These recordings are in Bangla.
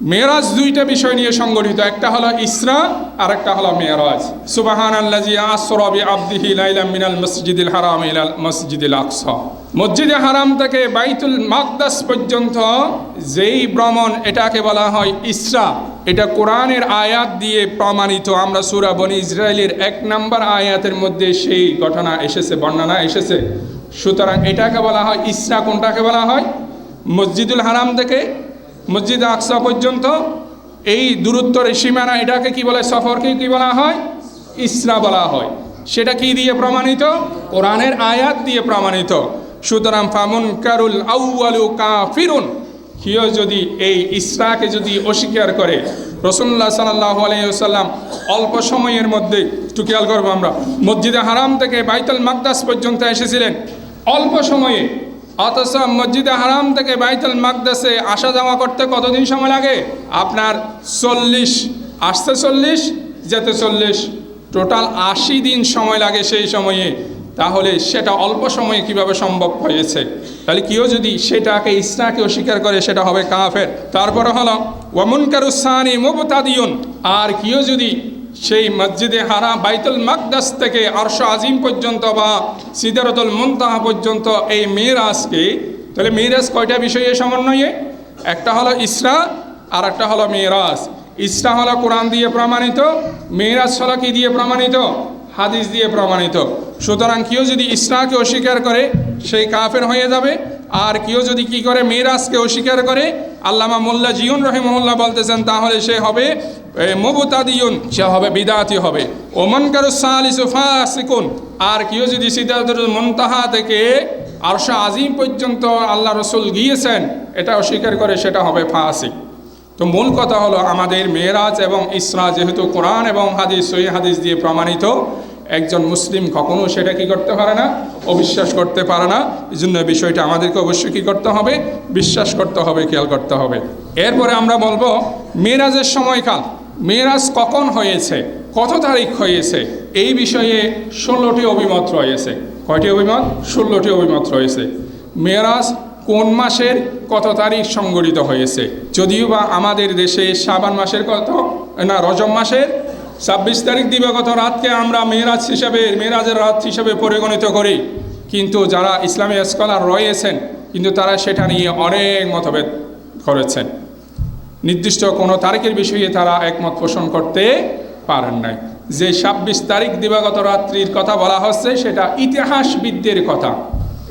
মেরাজ দুইটা বিষয় নিয়ে সংগঠিত। একটা হলো ইসরা আর একটা হলো মেরাজ সুবাহান আল্লাজি আসরবি আব্দিহি লাইলাম মিনাল মসজিদুল হারাম ইলাল মসজিদুল আকসা। মসজিদে হারাম থেকে বাইতুল মাকদাস পর্যন্ত যেই ভ্রমণ, এটাকে বলা হয় ইসরা। এটা কোরআনের আয়াত দিয়ে প্রমাণিত। আমরা সুরা বনি ইসরায়েলের এক নম্বর আয়াতের মধ্যে সেই ঘটনা এসেছে, বর্ণনা এসেছে। সুতরাং এটাকে বলা হয় ইসরা, কোনটাকে বলা হয়? মসজিদুল হারাম থেকে মসজিদ আকসা পর্যন্ত, এই দূরত্বর সীমানা, এটাকে কি বলে, সফরকে কি বলা হয়? ইসরা বলা হয়। সেটা কি দিয়ে প্রমাণিত? কোরআনের আয়াত দিয়ে প্রমাণিত। সুতরাং ফামুন কারুল আউয়ালু কাফিরুন, কেউ যদি এই ইসরাকে যদি অস্বীকার করে রসুল্লাহ সাল্লাহ আলাইসাল্লাম অল্প সময়ের মধ্যে, একটু খেয়াল করব আমরা, মসজিদে হারাম থেকে বাইতুল মাকদাস পর্যন্ত এসেছিলেন, অল্প সময়ে অথচ মসজিদে হারাম থেকে বাইতুল মাকদাসে আসা যাওয়া করতে কতদিন সময় লাগে? আপনার চল্লিশ। আসতে চল্লিশ, যেতে চল্লিশ। টোটাল আশি দিন সময় লাগে সেই সময়ে। তাহলে সেটা অল্প সময়ে কীভাবে সম্ভব হয়েছে? তাহলে কেউ যদি সেটাকে ইসলাকে অস্বীকার করে, সেটা হবে কাফের। তারপরে হলো ওয়ামুনকারুসানি মুবতাদিউন। আর কেউ যদি সেই মসজিদে হারা বাইতুল মাকদাস থেকে আরশ আজিম পর্যন্ত বা সিদারতুল মুনতাহা পর্যন্ত এই মেয়েরাজকে তাহলে মেয়েরাজ কয়টা বিষয়ে সমন্বয়ে? একটা হলো ইসরা আর একটা হলো মেয়েরাজ ইসরা হলো কোরআন দিয়ে প্রমাণিত মেয়েরাজ হলো কি দিয়ে প্রমাণিত? হাদিস দিয়ে প্রমাণিত। সুতরাং কেউ যদি ইসরাকে অস্বীকার করে, সেই কাফের হয়ে যাবে। আর কেউ যদি কি করে মেয়েরাজকে অস্বীকার করে, আল্লামা মোল্লা জিউন রহিমহল্লা বলতেছেন, তাহলে সে হবে মবুতাদিউন, সে হবে বিদাতি হবে। ওমন কারু সালিসুফাসিকুন আর কেউ যদি সিদ্ধাতুল মন্তাহা থেকে আরশা আজিম পর্যন্ত আল্লাহ রসুল গিয়েছেন, এটা অস্বীকার করে সেটা হবে ফাসিক। তো মূল কথা হলো আমাদের মেয়েরাজ এবং ইসরা যেহেতু কোরআন এবং হাদিস সই হাদিস দিয়ে প্রমাণিত একজন মুসলিম কখনো সেটা কি করতে পারে না? অবিশ্বাস করতে পারে না। এই জন্য বিষয়টা আমাদেরকে অবশ্যই কী করতে হবে? বিশ্বাস করতে হবে, খেয়াল করতে হবে। এরপরে আমরা বলব, মেয়েরাজের সময়কাল। মেয়েরাজ কখন হয়েছে? কত তারিখ হয়েছে? এই বিষয়ে ষোলোটি অভিমত রয়েছে। কয়টি অভিমত? ষোলোটি অভিমত রয়েছে। মেয়েরাজ কোন মাসের কত তারিখ সংগঠিত হয়েছে? যদিও বা আমাদের দেশে সাবান মাসের কত? না, রজব মাসের ছাব্বিশ তারিখ দিবাগত রাতকে আমরা মেয়েরাজ হিসাবে, মেয়েরাজের রাত হিসাবে পরিগণিত করি। কিন্তু যারা ইসলামী স্কলার রয়েছেন, কিন্তু তারা সেটা নিয়ে অনেক মতভেদ করেছেন। নির্দিষ্ট কোনো তারিখের বিষয়ে তারা একমত পোষণ করতে পারেন নাই। যে ছাব্বিশ তারিখ দিবাগত রাত্রির কথা বলা হচ্ছে, সেটা ইতিহাসবিদদের কথা।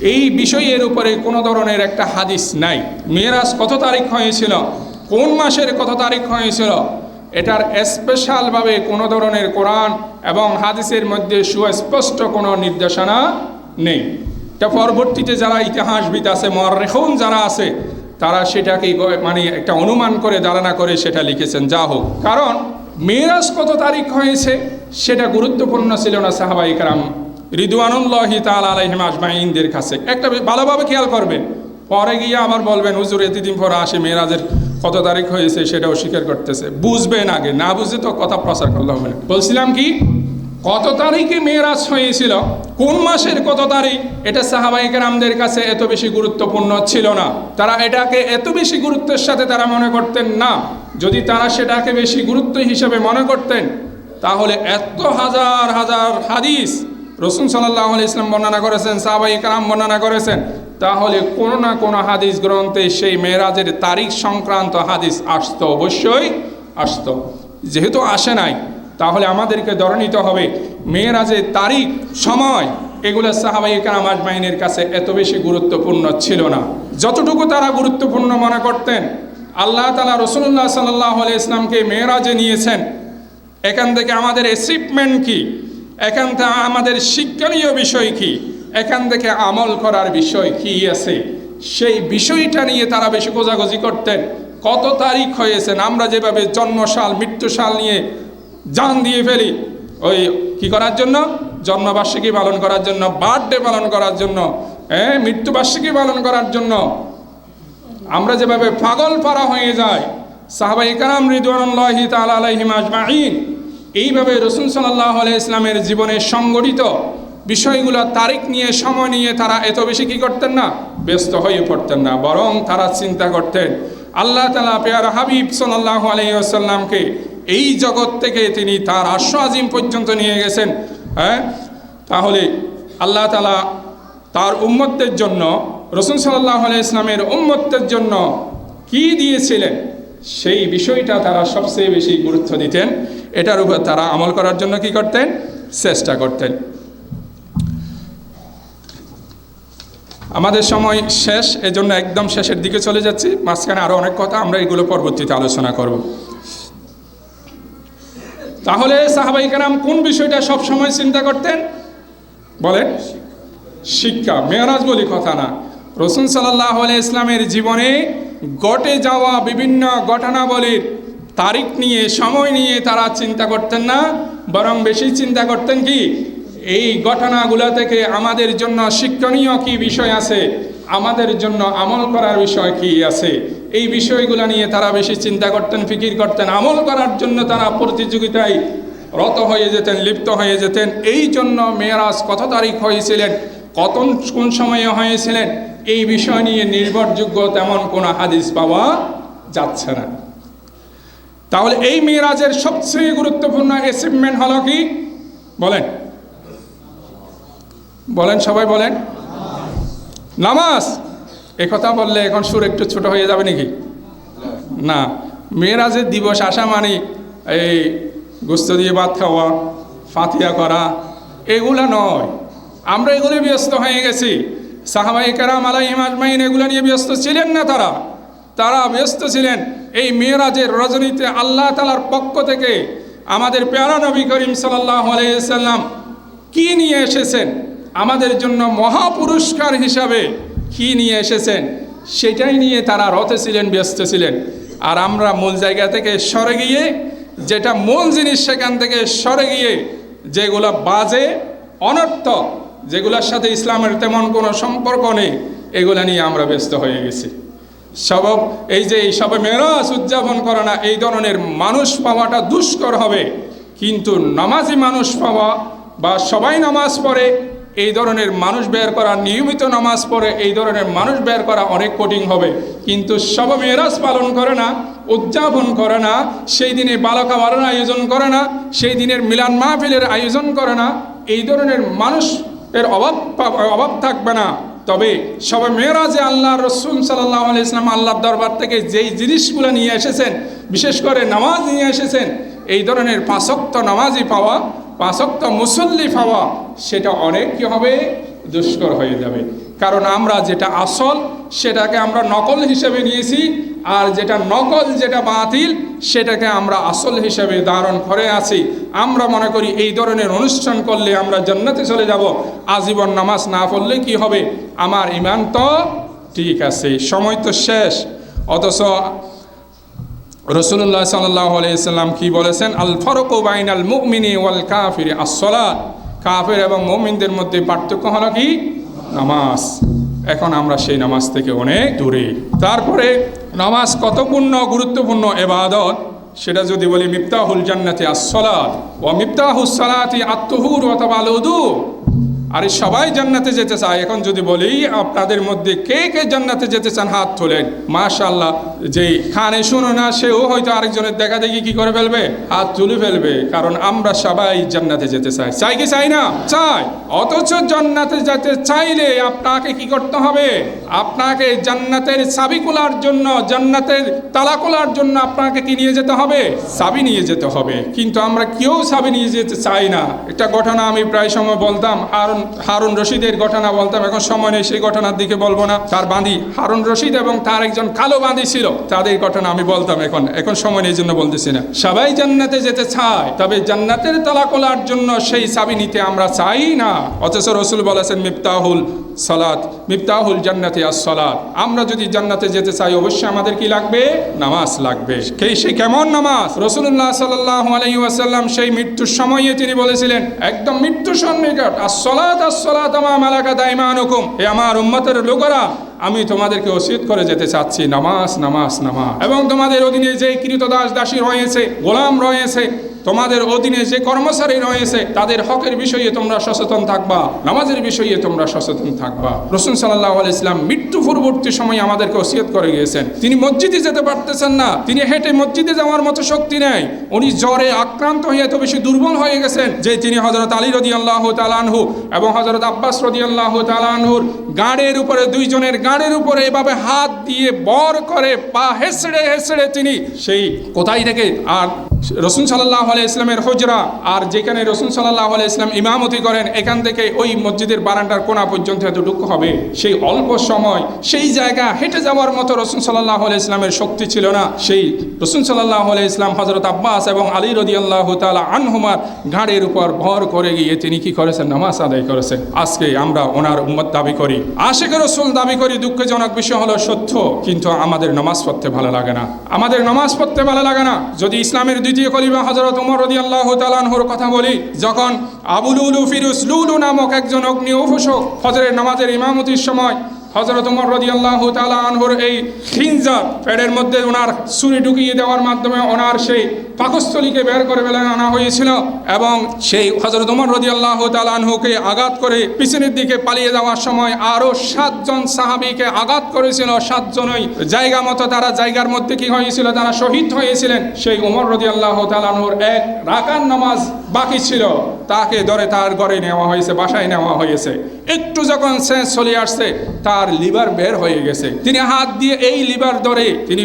এই বিষয়ের উপরে কোনো ধরনের একটা হাদিস নাই। মেয়েরাজ কত তারিখ হয়েছিল? কোন মাসের কত তারিখ হয়েছিল? এটার স্পেশালভাবে কোনো ধরনের কোরআন এবং হাদিসের মধ্যে সুস্পষ্ট কোনো নির্দেশনা নেই। এটা পরবর্তীতে যারা ইতিহাসবিদ আছে মরেখন যারা আছে, তারা সেটাকে মানে একটা অনুমান করে, ধারণা করে সেটা লিখেছেন। যা হোক। কারণ মেয়েরাজ কত তারিখ হয়েছে সেটা গুরুত্বপূর্ণ ছিল না সাহাবাই কারাম রিদুয়ানুল্লাহি তাল আলহিম আজমাইনদের কাছে। একটা ভালোভাবে খেয়াল করবেন। পরে গিয়ে আবার বলবেন, হুজুর, এতদিন পরে আসে মেয়েরাজের কত তারিখ হয়েছে সেটা অস্বীকার করতেছে। বুঝবেন আগে, না বুঝে তো কথা প্রচার করলে হবে না। বলছিলাম কি, কত তারিখে মেয়েরাজ হয়েছিল, কোন মাসের কত তারিখ, এটা সাহাবাহিকের আমদের কাছে এত বেশি গুরুত্বপূর্ণ ছিল না। তারা এটাকে এত বেশি গুরুত্বের সাথে তারা মনে করতেন না। যদি তারা সেটাকে বেশি গুরুত্ব হিসেবে মনে করতেন, তাহলে এত হাজার হাজার হাদিস রসুন সাল্লাহ ইসলাম বর্ণনা করেছেন সাহাবাই কালাম বর্ণনা করেছেন। তাহলে কোনো না কোনো হাদিস গ্রন্থে সেই মেয়েরাজের তারিখ সংক্রান্ত হাদিস আসতো, অবশ্যই আসতো। যেহেতু আসে নাই, তাহলে আমাদেরকে ধরে নিতে হবে, মেয়েরাজের তারিখ, সময়, এগুলো সাহাবাই কালাম আজমাইনের কাছে এত বেশি গুরুত্বপূর্ণ ছিল না। যতটুকু তারা গুরুত্বপূর্ণ মনে করতেন, আল্লাহ তালা রসুল্লাহ সাল্লাহ ইসলামকে মেয়েরাজে নিয়েছেন। এখান থেকে আমাদের অ্যাচিভমেন্ট কী? এখান থেকে আমাদের শিক্ষণীয় বিষয় কি? এখান থেকে আমল করার বিষয় কি আছে? সেই বিষয়টা নিয়ে তারা বেশি গোজাগজি করতেন। কত তারিখ হয়েছেন আমরা যেভাবে জন্মসাল, মৃত্যুসাল নিয়ে জান দিয়ে ফেলি, ওই কি করার জন্য? জন্মবার্ষিকী পালন করার জন্য, বার্থডে পালন করার জন্য হ্যাঁ মৃত্যুবার্ষিকী পালন করার জন্য। আমরা যেভাবে পাগল পারা হয়ে যায় কালাম রিদুয়ানুল্লাহি তালা আলাইহিম আজমাইন এইভাবে রসুল সাল্লাহ ইসলামের জীবনে সংগঠিত বিষয়গুলো তারিখ নিয়ে, সময় নিয়ে তারা এত বেশি কি করতেন না? ব্যস্ত হয়ে পড়তেন না। বরং তারা চিন্তা করতেন, আল্লাহ তালা পেয়ার হাবিব সাল্লাহ আলহিউসাল্লামকে এই জগৎ থেকে তিনি তার আশ্ব আজিম পর্যন্ত নিয়ে গেছেন। হ্যাঁ? তাহলে আল্লাহ তালা তার উম্মতের জন্য, রসুল সাল্লাহ ইসলামের উম্মতের জন্য কি দিয়েছিলেন? সেই বিষয়টা তারা সবচেয়ে বেশি গুরুত্ব দিতেন। এটার উপর তারা আমল করার জন্য কি করতেন? চেষ্টা করতেন। আমাদের সময় শেষ, এজন্য একদম শেষের দিকে চলে যাচ্ছি। মাঝখানে আরও অনেক কথা, আমরা এগুলো পরবর্তীতে আলোচনা করব। তাহলে সাহাবাই কারাম কোন বিষয়টা সব সময় চিন্তা করতেন? বলেন, শিক্ষা, মেয়ারাজ বলি কথা না। রসুন সাল্লাহ ইসলামের জীবনে ঘটে যাওয়া বিভিন্ন ঘটনাবলীর তারিখ নিয়ে, সময় নিয়ে তারা চিন্তা করতেন না, বরং বেশি চিন্তা করতেন কি? এই ঘটনাগুলো থেকে আমাদের জন্য শিক্ষণীয় কি বিষয় আছে? আমাদের জন্য আমল করার বিষয় কি আছে? এই বিষয়গুলো নিয়ে তারা বেশি চিন্তা করতেন, ফিকির করতেন। আমল করার জন্য তারা প্রতিযোগিতায় রত হয়ে যেতেন, লিপ্ত হয়ে যেতেন। এই জন্য মেয়েরাজ কত তারিখ হয়েছিলেন? কত কোন সময়ে হয়েছিলেন? এই বিষয় নিয়ে নির্ভরযোগ্য তেমন কোনো হাদিস পাওয়া যাচ্ছে না। তাহলে এই মেয়েরাজের সবচেয়ে গুরুত্বপূর্ণ অ্যাচিভমেন্ট হলো কি? বলেন। বলেন, সবাই বলেন। নামাজ? এ কথা বললে এখন সুর একটু ছোট হয়ে যাবে নাকি? না। মেয়েরাজের দিবস আসা মানে এই গোস্ত দিয়ে ভাত খাওয়া, ফাতিয়া করা, এগুলো নয়। আমরা এগুলো ব্যস্ত হয়ে গেছি। সাহাবাই কারাম আলাইহিম আজমাইন এগুলো নিয়ে ব্যস্ত ছিলেন না তারা। তারা ব্যস্ত ছিলেন এই মেয়েরাজের রজনীতে আল্লাহ তালার পক্ষ থেকে আমাদের প্যারা নবী করিম সাল্লাহ আলাইসাল্লাম কি নিয়ে এসেছেন? আমাদের জন্য মহাপুরস্কার হিসাবে কি নিয়ে এসেছেন? সেটাই নিয়ে তারা রথে ছিলেন, ব্যস্ত ছিলেন। আর আমরা মূল জায়গা থেকে সরে গিয়ে, যেটা মূল জিনিস সেখান থেকে সরে গিয়ে, যেগুলো বাজে, অনর্থ, যেগুলোর সাথে ইসলামের তেমন কোনো সম্পর্ক নেই, এগুলা নিয়ে আমরা ব্যস্ত হয়ে গেছি। সব এই যে এই সবে মেরাজ উদযাপন করে না, এই ধরনের মানুষ পাওয়াটা দুষ্কর হবে। কিন্তু নামাজি মানুষ পাওয়া বা সবাই নামাজ পড়ে এই ধরনের মানুষ বের করা, নিয়মিত নামাজ পড়ে এই ধরনের মানুষ বের করা অনেক কঠিন হবে। কিন্তু সব মেয়েরাজ পালন করে না, উদযাপন করে না, সেই দিনে বালকা মারার আয়োজন করে না, সেই দিনের মিলান মাহফিলের আয়োজন করে না, এই ধরনের মানুষ এর অভাব অভাব থাকবে না। তবে সবে মেয়েরা যে আল্লাহ রসুল সাল্লাহ ইসলাম আল্লাহর দরবার থেকে যেই জিনিসগুলো নিয়ে এসেছেন, বিশেষ করে নামাজ নিয়ে এসেছেন, এই ধরনের পাঁচক্ত নামাজই পাওয়া পাঁচক্ত মুসল্লি পাওয়া, সেটা অনেক কি হবে? দুষ্কর হয়ে যাবে। কারণ আমরা যেটা আসল, সেটাকে আমরা নকল হিসেবে নিয়েছি, আর যেটা নকল, যেটা বাতিল, সেটাকে আমরা আসল হিসেবে ধারণ করে আছি। আমরা মনে করি এই ধরনের অনুষ্ঠান করলে আমরা জান্নাতে চলে যাব। আজীবন নামাজ না পড়লে কি হবে? আমার ইমান তো ঠিক আছে, সময় তো শেষ। অথচ রসুল্লাহ সাল্লাহ আলাইসাল্লাম কি বলেছেন? আল ফরক বাইন আল মুমিনি ওয়াল কাফির আসলাত কাফের এবং মুমিনদের মধ্যে পার্থক্য হলো কি? নামাজ। এখন আমরা সেই নামাজ থেকে অনেক দূরে। তারপরে নামাজ কত পূর্ণ গুরুত্বপূর্ণ? এবাদত। সেটা যদি বলি মিফতাহুল জান্নাতি আসলাত ও মিফতাহুস সালাতি আত্মহুর অথবা লদু আরে সবাই জান্নাতে যেতে চায়। এখন যদি বলি, আপনাদের মধ্যে কে কে জান্নাতে যেতে চান, হাত তোলেন। মাশাল্লাহ যে খানে শুনো না, সেও হয়তো আরেকজনের দেখা দেখি কি করে ফেলবে? হাত তুলে ফেলবে। কারণ আমরা সবাই জান্নাতে যেতে চাই। চাই কি চাই না? চাই। অথচ জান্নাতে যেতে চাইলে আপনাকে কি করতে হবে? আপনাকে জান্নাতের চাবি খোলার জন্য, জান্নাতের তালা খোলার জন্য আপনাকে কি নিয়ে যেতে হবে? চাবি নিয়ে যেতে হবে। কিন্তু আমরা কেউ চাবি নিয়ে যেতে চাই না। একটা ঘটনা আমি প্রায় সময় বলতাম হারুন হারুন রশিদের ঘটনা বলতাম, এখন সময় নেই সেই ঘটনার দিকে বলব না। তার বাঁধি হারুন রশিদ এবং তার একজন কালো বাঁধি ছিল। তাদের ঘটনা আমি বলতাম এখন। এখন সময় নেই জন্য বলতেছি না। সবাই জান্নাতে যেতে চায়, তবে জান্নাতের তালা খোলার জন্য সেই চাবি নিতে আমরা চাই না। অথচ রসুল বলেছেন, মিফতাহুল সালাত, মিফতাহুল জান্নাতি আস সালাত আমরা যদি জান্নাতে যেতে চাই, অবশ্যই আমাদের কি লাগবে? নামাজ লাগবে। সেই সে কেমন নামাজ? রসুল্লাহ সাল্লাহ ওয়াসাল্লাম সেই মৃত্যুর সময়ে তিনি বলেছিলেন, একদম মৃত্যুর সন্নিকট আর সলাত এ আমার উম্মতের লোকেরা, আমি তোমাদেরকে অসিত করে যেতে চাচ্ছি। নামাজ নামাজ নামাজ। এবং তোমাদের অধীনে যে কৃত দাস দাসী রয়েছে, গোলাম রয়েছে তোমাদের অধীনে যে কর্মচারী রয়েছে, তাদের হকের বিষয়ে তোমরা সচেতন থাকবা, নামাজের বিষয়ে তোমরা সচেতন থাকবা। রসুন সাল্লাহ ইসলাম মৃত্যু পূর্ববর্তী সময় আমাদেরকে ওসিয়ত করে গিয়েছেন। তিনি মসজিদে যেতে পারতেছেন না, তিনি হেঁটে মসজিদে যাওয়ার মতো শক্তি নেই। উনি জ্বরে আক্রান্ত হয়ে এত বেশি দুর্বল হয়ে গেছেন যে তিনি হজরত আলী রদি আল্লাহ তালানহু এবং হজরত আব্বাস রদি আল্লাহ তালানহুর গাড়ের উপরে, দুইজনের গাড়ের উপরে এভাবে হাত দিয়ে বর করে, পা হেসড়ে হেসড়ে তিনি সেই কোথায় থেকে আর রসুন সাল্লাহ আলাই ইসলামের হজরা আর যেখানে রসুন সাল্লাহ আলাই ইসলাম ইমামতি করেন, এখান থেকে ওই মসজিদের বারান্দার কোনা পর্যন্ত এতটুকু হবে। সেই অল্প সময়, সেই জায়গা হেঁটে যাওয়ার মতো রসুন সাল্লাহ আলাই ইসলামের শক্তি ছিল না। সেই রসুন সাল্লাহ আলাই ইসলাম হজরত আব্বাস এবং আলী রদি আল্লাহ তালা আনহুমার ঘাড়ের উপর ভর করে গিয়ে তিনি কি করেছেন? নামাজ আদায় করেছেন। আজকে আমরা ওনার উম্মত দাবি করি। আশেখ রসুল দাবি করি, দুঃখজনক বিষয় হলো সত্য, কিন্তু আমাদের নামাজ পড়তে ভালো লাগে না। আমাদের নামাজ পড়তে ভালো লাগে না। যদি ইসলামের দ্বিতীয় কলিমা হজরত উমর রদি আল্লাহ তালানহর কথা বলি, যখন আবুল উলু ফিরুস লুলু নামক একজন অগ্নি অভূষক হজরের নামাজের ইমামতির সময় হজরত উমর রদি আল্লাহ তালা আনহুর এই খিনজার পেটের মধ্যে ওনার ছুরি ঢুকিয়ে দেওয়ার মাধ্যমে ওনার সেই পাকস্থলীকে বের করে বেলা আনা হয়েছিল এবং সেই হজরত উমর রদি আল্লাহ তালানহুকে আঘাত করে পিছনের দিকে পালিয়ে যাওয়ার সময় আরও সাতজন সাহাবিকে আঘাত করেছিল। সাতজনই জায়গা মতো তারা জায়গার মধ্যে কি হয়েছিল? তারা শহীদ হয়েছিলেন। সেই উমর রদি আল্লাহ তালানহুর এক রাকার নামাজ বাকি ছিল। তাকে ধরে তার ঘরে নেওয়া হয়েছে, বাসায় নেওয়া হয়েছে। একটু যখন শেষ চলে আসছে, তার লিভার বের হয়ে গেছে। তিনি হাত দিয়ে এই লিভার ধরে তিনি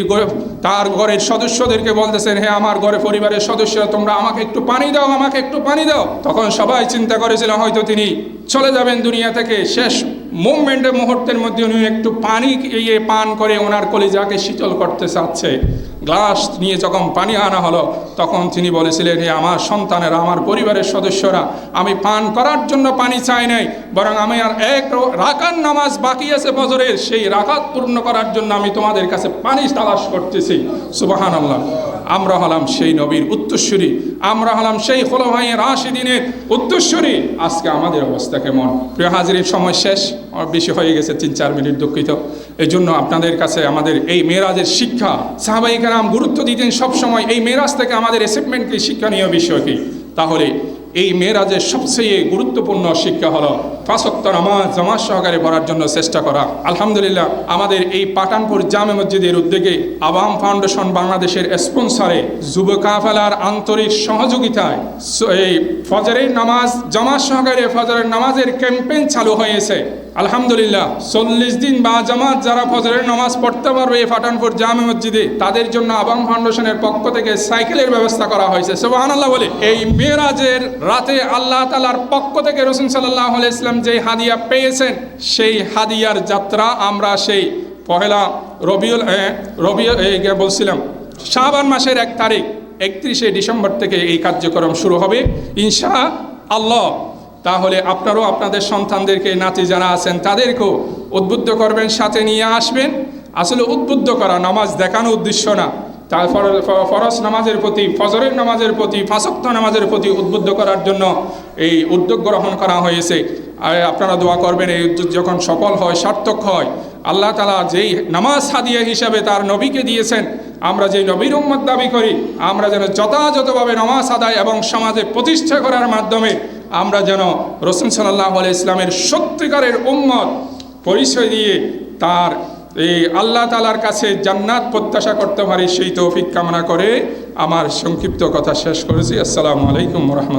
তার ঘরের সদস্যদেরকে বলতেছেন হ্যাঁ আমার ঘরে পরিবারের সদস্য তোমরা আমাকে একটু পানি দাও, আমাকে একটু পানি দাও। তখন সবাই চিন্তা করেছিল, হয়তো তিনি চলে যাবেন দুনিয়া থেকে। শেষ মুভমেন্টের মুহূর্তের মধ্যে উনি একটু পানি ইয়ে পান করে ওনার কলিজাকে শীতল করতে চাচ্ছে। গ্লাস নিয়ে যখন পানি আনা হলো, তখন তিনি বলেছিলেন, হে আমার সন্তানেরা, আমার পরিবারের সদস্যরা, আমি পান করার জন্য পানি চাই নাই, বরং আমি আর এক রাকার নামাজ বাকি আছে বজরের সেই রাকাত পূর্ণ করার জন্য আমি তোমাদের কাছে পানি তালাশ করতেছি। সুবাহান আল্লাহ আমরা হলাম সেই নবীর উত্তরসূরি, আমরা হলাম সেই খোলভাইয়ের আশি দিনের উত্তরসূরি। আজকে আমাদের অবস্থা কেমন? প্রিয় হাজিরের সময় শেষ বেশি হয়ে গেছে, তিন চার মিনিট দুঃখিত। এই জন্য আপনাদের কাছে আমাদের এই মেয়েরাজের শিক্ষা সাহাবাহিকারাম গুরুত্ব দিতেন সবসময়। এই মেয়েরাজ থেকে আমাদের অ্যাসেপমেন্ট শিক্ষা শিক্ষণীয় বিষয় কি? তাহলে এই মেয়েরাজের সবচেয়ে গুরুত্বপূর্ণ শিক্ষা হলো পাঁচক্ত নামাজ জামাজ সহকারে পড়ার জন্য চেষ্টা করা। আলহামদুলিল্লাহ, আমাদের এই পাটানপুর জামে মসজিদের উদ্যোগে আবাম ফাউন্ডেশন বাংলাদেশের স্পন্সরে যুব কাফেলার আন্তরিক সহযোগিতায় এই ফজরের নামাজ জামাজ সহকারে ফজরের নামাজের ক্যাম্পেইন চালু হয়েছে। আলহামদুলিল্লাহ, চল্লিশ দিন বা জামাত যারা ফজরের নামাজ পড়তে পারবে এই পাঠানপুর জামে মসজিদে, তাদের জন্য আবাম ফাউন্ডেশনের পক্ষ থেকে সাইকেলের ব্যবস্থা করা হয়েছে। সোবাহান আল্লাহ বলে, এই মেয়েরাজের রাতে আল্লাহ তালার পক্ষ থেকে রসুন সাল্লাহ ইসলাম যে হাদিয়া পেয়েছেন, সেই হাদিয়ার যাত্রা আমরা সেই পহেলা রবিউল রবিউল বলছিলাম শাহবান মাসের এক তারিখ, একত্রিশে ডিসেম্বর থেকে এই কার্যক্রম শুরু হবে। ইনশা আল্লাহ তাহলে আপনারও আপনাদের সন্তানদেরকে, নাতি যারা আছেন, তাদেরকেও উদ্বুদ্ধ করবেন, সাথে নিয়ে আসবেন। আসলে উদ্বুদ্ধ করা নামাজ দেখানো উদ্দেশ্য না। তার ফর- ফ- নামাজের প্রতি, ফজরের নামাজের প্রতি, ফাঁসক্ত নামাজের প্রতি উদ্বুদ্ধ করার জন্য এই উদ্যোগ গ্রহণ করা হয়েছে। আর আপনারা দোয়া করবেন, এই উদ্যোগ যখন সফল হয়, সার্থক হয়, আল্লাহ তালা যেই নামাজ হাদিয়া হিসাবে তার নবীকে দিয়েছেন, আমরা যেই নবীর উম্মত দাবি করি, আমরা যেন যথাযথভাবে নামাজ আদায় এবং সমাজে প্রতিষ্ঠা করার মাধ্যমে আমরা যেন রসুন সাল্লাহ আলি ইসলামের সত্যিকারের উম্মত পরিচয় দিয়ে তার এই আল্লাহ তালার কাছে জান্নাত প্রত্যাশা করতে পারি, সেই তৌফিক কামনা করে আমার সংক্ষিপ্ত কথা শেষ করেছি। আসসালামু আলাইকুম রহমত